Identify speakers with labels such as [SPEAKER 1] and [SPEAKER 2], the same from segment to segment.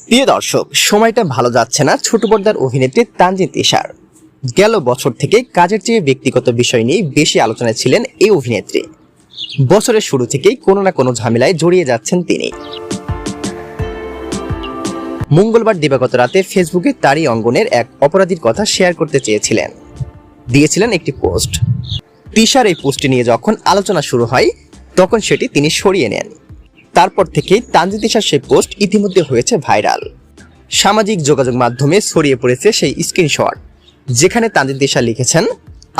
[SPEAKER 1] প্রিয় দর্শক, সময়টা ভালো যাচ্ছে না ছোট পর্দার অভিনেত্রী তানজিন তিশার গেল বছর থেকে কাজের চেয়ে ব্যক্তিগত বিষয় নিয়ে বেশি আলোচনায় ছিলেন এই অভিনেত্রী। বছরের শুরু থেকেই কোনো না কোনো ঝামেলায় জড়িয়ে যাচ্ছেন তিনি। মঙ্গলবার দিবাগত রাতে ফেসবুকে তারই অঙ্গনের এক অপরাধীর কথা শেয়ার করতে চেয়েছিলেন। দিয়েছিলেন একটি পোস্ট। তিশার এই পোস্টটি নিয়ে যখন আলোচনা শুরু হয়, তখন সেটি তিনি সরিয়ে নেন। তারপর থেকেই তানজিন তিশার সেই পোস্ট ইতিমধ্যে হয়েছে ভাইরাল। সামাজিক যোগাযোগ মাধ্যমে ছড়িয়ে পড়েছে সেই স্ক্রিনশট, যেখানে তানজিন তিশা লিখেছেন,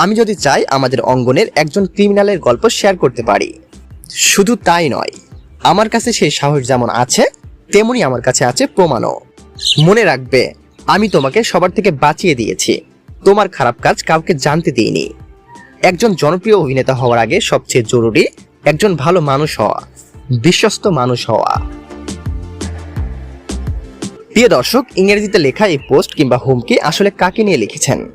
[SPEAKER 1] আমি যদি চাই আমাদের অঙ্গনের একজন ক্রিমিনালের গল্প শেয়ার করতে পারি। শুধু তাই নয়, আমার কাছে সেই সাহস যেমন আছে, তেমনি আমার কাছে আছে প্রমাণও। মনে রাখবে, আমি তোমাকে সবার থেকে বাঁচিয়ে দিয়েছি। তোমার খারাপ কাজ কাউকে জানতে দিইনি। একজন জনপ্রিয় অভিনেতা হওয়ার আগে সবচেয়ে জরুরি একজন ভালো মানুষ হওয়া। বিশ্বস্ত মানুষ হওয়া। প্রিয় দর্শক, ইংরেজিতে লেখা এই পোস্ট কিংবা হুমকি আসলে কাকে নিয়ে লিখেছেন?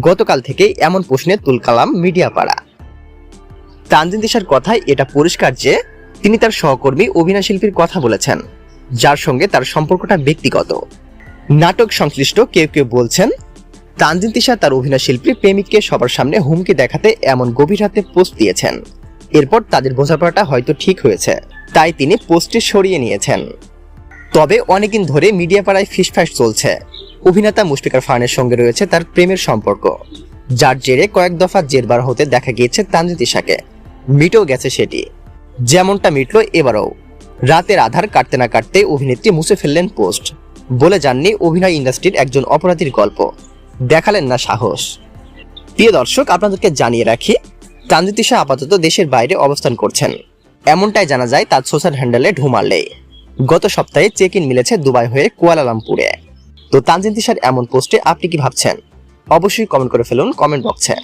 [SPEAKER 1] গতকাল থেকেই এমন প্রশ্নে তুলকালাম মিডিয়া পাড়া তানজিন দিশার কথায় এটা পরিষ্কার যে, তিনি তার সহকর্মী অভিনয় শিল্পীর কথা বলেছেন, যার সঙ্গে তার সম্পর্কটা ব্যক্তিগত। নাটক সংশ্লিষ্ট কেউ কেউ বলছেন, তানজিন তিশা তার অভিনয় শিল্পী প্রেমিককে সবার সামনে হুমকি দেখাতে এমন গভীর হাতে পোস্ট দিয়েছেন। এরপর তাদের বোঝাপড়াটা হয়তো ঠিক হয়েছে। তাই তিনি পোস্টটি সরিয়ে নিয়েছেন। তবে অনেকদিন ধরে মিডিয়া পাড়ায় ফিসফাস চলছে। অভিনেতা মুশফিকার ফানের সঙ্গে রয়েছে তার প্রেমের সম্পর্ক। যার জেরে কয়েক দফা জেরবার হতে দেখা গিয়েছে তানজিন তিশাকে মিটেও গেছে সেটি। যেমনটা মিটল এবারও। রাতের আধার কাটতে না কাটতে অভিনেত্রী মুছে ফেললেন পোস্ট। বলে যাননি অভিনয় ইন্ডাস্ট্রির একজন অপরাধীর গল্প। দেখালেন না সাহস। প্রিয় দর্শক, আপনাদেরকে জানিয়ে রাখি তানজিন তিশা আপাতত দেশের বাইরে অবস্থান করছেন। এমনটাই জানা যায় তার সোশ্যাল হ্যান্ডেলে ঢুমারলে গত সপ্তাহে চেক ইন মিলেছে দুবাই হয়ে কুয়ালালামপুরে। তো তানজিন তিশার এমন পোস্টে আপনি কি ভাবছেন? অবশ্যই কমেন্ট করে ফেলুন কমেন্ট বক্সে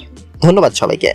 [SPEAKER 1] ধন্যবাদ সবাইকে।